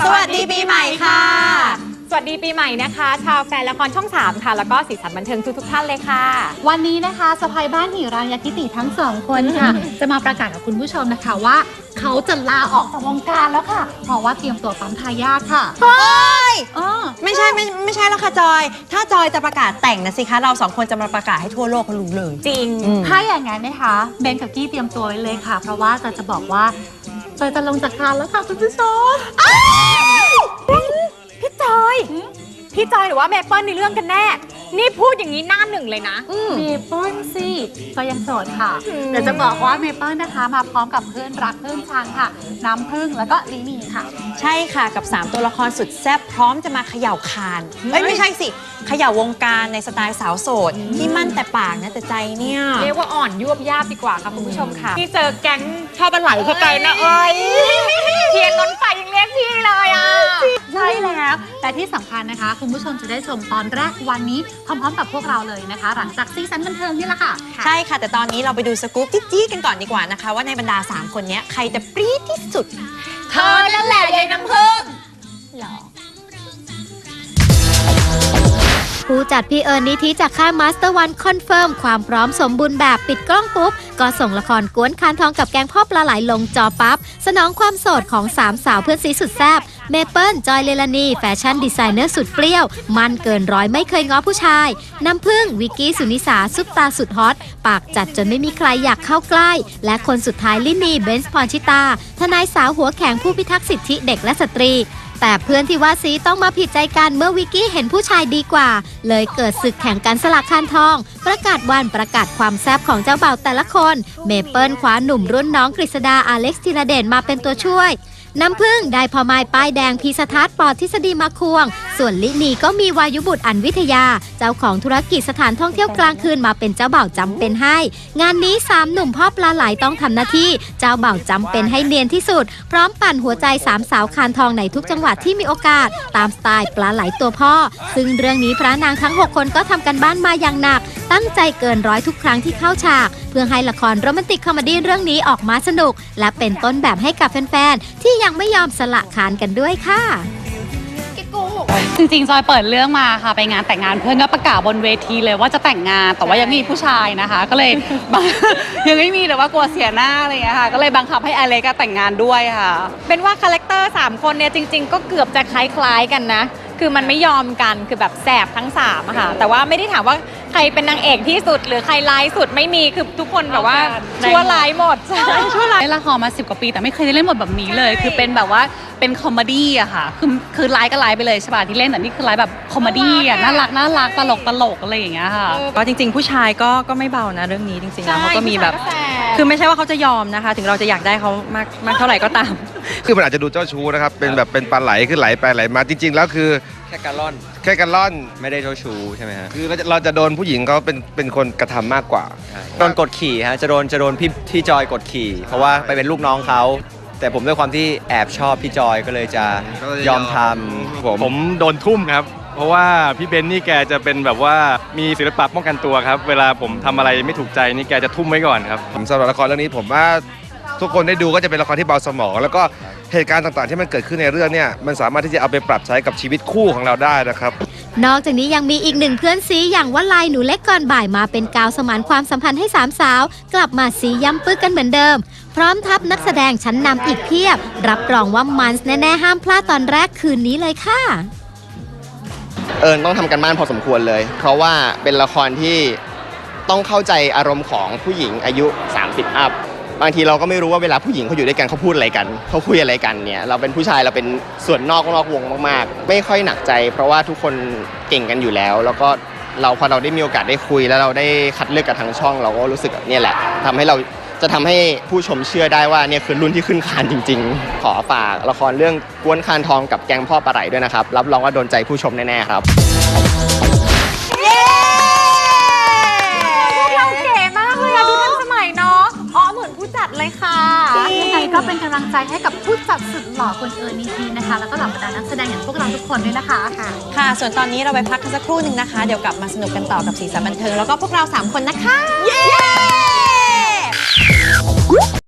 สวัสดีปีใหม่ค่ะ สวัสดีปีใหม่นะคะ ชาวแฟนละครช่อง 3 ค่ะ แล้วก็สีสันบันเทิงทุกๆท่านเลยค่ะ วันนี้นะคะสะพายบ้านหิรังยากิติทั้งสองคนค่ะ จะมาประกาศกับคุณผู้ชมนะคะว่า เขาจะลาออกจากวงการแล้วค่ะ เพราะว่าเตรียมตัวปั๊มทายาทค่ะเฮ้ยอ๋อไม่ใช่ไม่ไม่ใช่แล้วค่ะจอย ถ้าจอยจะประกาศแต่งนะสิคะ เราสองคนจะมาประกาศให้ทั่วโลกเขารู้เลย จริงอืมถ้าอย่างนั้นนะคะเบนกับกี้เตรียมตัวไว้เลยค่ะ เพราะว่าจะจะบอกว่า จอยจะลงจากคานแล้วค่ะคุณผู้ชมพี่จอย พี่จอยหรือว่าเมเปิลในเรื่องกันแน่ นี่พูดอย่างนี้หน้าหนึ่งเลยนะ เมเปิลสิก็ยังโสดค่ะ เดี๋ยวจะบอกว่าเมเปิลนะคะ มาพร้อมกับเพื่อนรักเพื่อนชังค่ะ น้ำพึ่งแล้วก็ลินีค่ะ ใช่ค่ะกับ 3 ตัวละครสุดแซ่บพร้อมจะมาเขย่าคานเอ้ยไม่ใช่สิเขย่าวงการในสไตล์สาวโสด ที่มั่นแต่ปากนะแต่ใจเนี่ยเรียกว่าอ่อนยวบยาบดีกว่าค่ะคุณผู้ชมค่ะ ที่เจอแก๊งชอบบันไหลเข้าใจนะเอ้ยเทียนนนท์ไฟ ยังเรียกพี่เลยอะ ใช่แล้ว แต่ที่สำคัญนะคะ คุณผู้ชมจะได้ชมตอนแรกวันนี้พร้อมๆกับพวกเราเลยนะคะ หลังจากซีซันบันเทิงนี่แหละค่ะ ใช่ค่ะ แต่ตอนนี้เราไปดูสกู๊ปจี้ๆกันก่อนดีกว่านะคะ ว่าในบรรดา 3 คนเนี้ยใครจะปรี๊ดที่สุด เธอนั่นแหละยายน้ำพึ่ง ผู้จัดพี่เอิญนิธิจากค่ายมาสเตอร์วันคอนเฟิร์มความพร้อมสมบูรณ์แบบปิดกล้องปุ๊บ ก็ส่งละครกวนคานทองกับแกงพ่อปลาไหลลงจอปั๊บ สนองความโสดของสามสาวเพื่อนซีสุดแซ่บเมเปิลจอยเลลานี แฟชั่นดีไซเนอร์สุดเปรี้ยว มันเกินร้อยไม่เคยง้อผู้ชาย น้ำพึ่ง วิกกี้สุนิสา ซุปตาสุดฮอต ปากจัดจนไม่มีใครอยากเข้าใกล้ และคนสุดท้ายลินีเบนซ์พรชิตา ทนายสาวหัวแข็งผู้พิทักษ์สิทธิเด็กและสตรี แต่เพื่อนที่ว่าซีต้องมาผิดใจกันเมื่อวิกกี้เห็นผู้ชายดีกว่า เลยเกิดศึกแข่งกันสลักคานทอง ประกาศวันประกาศความแซ่บของเจ้าบ่าวแต่ละคน เมเปิลคว้าหนุ่มรุ่นน้องกฤษดาอาเล็กซ์ธีรเดชมาเป็นตัวช่วย น้ำพึ่งได้พอไม้ป้ายแดงพีสทัศน์ปอดทฤษฎีมาควง ส่วนลินีก็มีวายุบุตรอันวิทยา เจ้าของธุรกิจสถานท่องเที่ยวกลางคืนมาเป็นเจ้าบ่าวจำเป็นให้ งานนี้สามหนุ่มพ่อปลาไหลต้องทำหน้าที่ เจ้าบ่าวจำเป็นให้เนียนที่สุด พร้อมปั่นหัวใจสามสาวคานทองในทุกจังหวัดที่มีโอกาส ตามสไตล์ปลาไหลตัวพ่อ ซึ่งเรื่องนี้พระนางทั้ง 6 คนก็ทำกันบ้านมาอย่างหนัก ตั้งใจเกินร้อยทุกครั้งที่เข้าฉาก พื่อให้ละครโรแมนติกคอมเมดี้เรื่องนี้ออกมาสนุก และเป็นต้นแบบให้กับแฟนๆ ที่ยังไม่ยอมสละคานกันด้วยค่ะ จริงๆ จอยเปิดเรื่องมาค่ะ ไปงานแต่งงานเพื่อนก็ประกาศบนเวทีเลยว่าจะแต่งงานแต่ว่ายังไม่มีผู้ชายนะคะ ก็เลย ยังไม่มีแต่ว่ากลัวเสียหน้าอะไรอย่างเงี้ยค่ะ ก็เลยบังคับให้อเล็กก็แต่งงานด้วยค่ะ เป็นว่าคาแรคเตอร์3คนเนี่ยจริง ๆ ก็เกือบจะคล้ายๆกันนะ คือมันไม่ยอมกันคือแบบแสบทั้ง3อะค่ะ แต่ว่าไม่ได้ถามว่า ใครเป็นนางเอกที่สุด หรือใครร้ายสุดไม่มีคือทุกคนแบบว่าเท่ากันชั่วร้ายหมดใช่ชั่วร้ายเล่นละครมาสิบกว่าปี แต่ไม่เคยได้เล่นบทแบบนี้เลย คือเป็นแบบว่าเป็นคอมเมดี้อะค่ะคือคือไลฟ์ก็ไลฟ์ไปเลยใช่ป่ะที่เล่นแต่นี่คือไลฟ์แบบคอมเมดี้อะน่ารักน่ารักตลกตลกอะไรอย่างเงี้ยค่ะก็จริง ๆ ผู้ชายก็ก็ไม่เบานะเรื่องนี้จริงๆแล้วใช่เขาก็มีแบบผู้ชายก็แสบคือไม่ใช่ว่าเขาจะยอมนะคะ ถึงเราจะอยากได้เขามากมากเท่าไหร่ก็ตาม คือมันอาจจะดูเจ้าชู้นะครับ เป็นแบบเป็นปลาไหลคือไหลไปไหลมาจริง ๆ แล้วคือแค่การล่อนแค่กันล่อน ไม่ได้เจ้าชู้ใช่ไหมฮะคือเราจะเราจะโดนผู้หญิงเขาเป็นเป็นคนกระทำมากกว่า โดนกดขี่ฮะจะโดนจะโดนพี่พี่จอยกดขี่ เพราะว่าไปเป็นลูกน้องเขา แต่ผมด้วยความที่แอบชอบพี่จอยก็เลยจะก็เลยยอมทผม ผมโดนทุ่มครับ เพราะว่าพี่เบนนี่แกจะเป็นแบบว่ามีศิลปะป้องกันตัวครับ เวลาผมทำอะไรไม่ถูกใจนี่แกจะทุ่มไว้ก่อนครับ ผมสำหรับละครเรื่องนี้ผมว่า ทุกคนได้ดูก็จะเป็นละครที่เบาสมอง แล้วก็เหตุการณ์ต่างๆ ที่มันเกิดขึ้นในเรื่องเนี่ยมันสามารถที่จะเอาไปปรับใช้กับชีวิตคู่ของเราได้นะครับ นอกจากนี้ยังมีอีกหนึ่งเพื่อนซีอย่างว่าลายหนูเล็กก่อนบ่ายมาเป็นกาวสมานความสัมพันธ์ให้สามสาว กลับมาสีย้ำปึกกันเหมือนเดิม พร้อมทัพนักแสดงชั้นนำอีกเพียบ รับรองว่ามันส์แน่ๆห้ามพลาดตอนแรกคืนนี้เลยค่ะ เอิญต้องทำกันบ้านพอสมควรเลย เพราะว่าเป็นละครที่ต้องเข้าใจอารมณ์ของผู้หญิงอายุ 30 อัพ บางทีเราก็ไม่รู้ว่าเวลาผู้หญิงเขาอยู่ด้วยกันเขาพูดอะไรกันเขาคุยอะไรกันเนี่ยเราเป็นผู้ชายเราเป็นส่วนนอกนอกวงมากๆ ไม่ค่อยหนักใจ เพราะว่าทุกคนเก่งกันอยู่แล้ว แล้วก็เราพอเราได้มีโอกาสได้คุย แล้วเราได้คัดเลือกกับทางช่อง เราก็รู้สึกแบบเนี่ยแหละทำให้เราจะทำให้ผู้ชมเชื่อได้ว่าเนี่ยคือรุ่นที่ขึ้นคานจริง ๆ ขอฝากละครเรื่องกวนคานทองกับแกงพ่อปลาไหลด้วยนะครับรับรองว่าโดนใจผู้ชมแน่ๆครับ ก็เป็นกำลังใจให้กับผู้จัดสุดหล่อคุณเอิญนิทีนะคะ แล้วก็เหล่าบรรดานักแสดงอย่างพวกเราทุกคนด้วยนะคะค่ะ ส่วนตอนนี้เราไปพักกันสักครู่หนึ่งนะคะ เดี๋ยวกลับมาสนุกกันต่อกับสีสันบันเทิง แล้วก็พวกเราสามคนนะคะ เย้